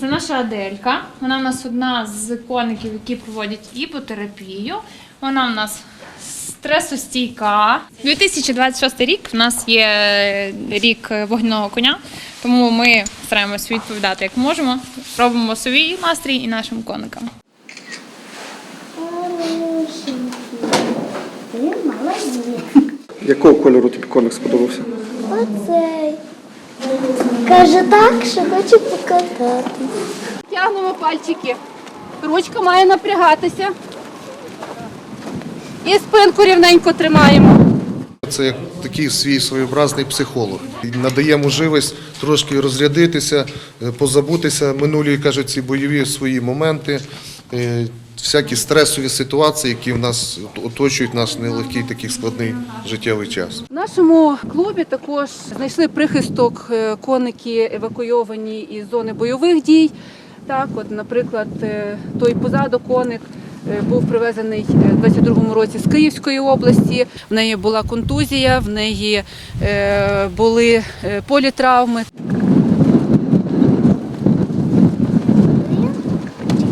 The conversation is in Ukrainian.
Це наша Аделька. Вона в нас одна з коників, які проводять іпотерапію. Вона в нас стресостійка. 2026 рік в нас є рік вогняного коня, тому ми стараємося відповідати як можемо. Робимо свій настрій і нашим коникам. Ти. Якого кольору тобі коник сподобався? Оцей. Каже так, що хоче покатати. Тягнемо пальчики. Ручка має напрягатися. І спинку рівненько тримаємо. Це як такий свій своєобразний психолог. Надає можливість трошки розрядитися, е, позабутися минулі, кажуть, ці бойові свої моменти, е, всякі стресові ситуації, які в нас оточують наш нелегкий такий складний життєвий час. В нашому клубі також знайшли прихисток е, коники евакуйовані із зони бойових дій. Так, от, наприклад, е, той позаду коник е, був привезений у 22-му році з Київської області. В неї була контузія, в неї були політравми.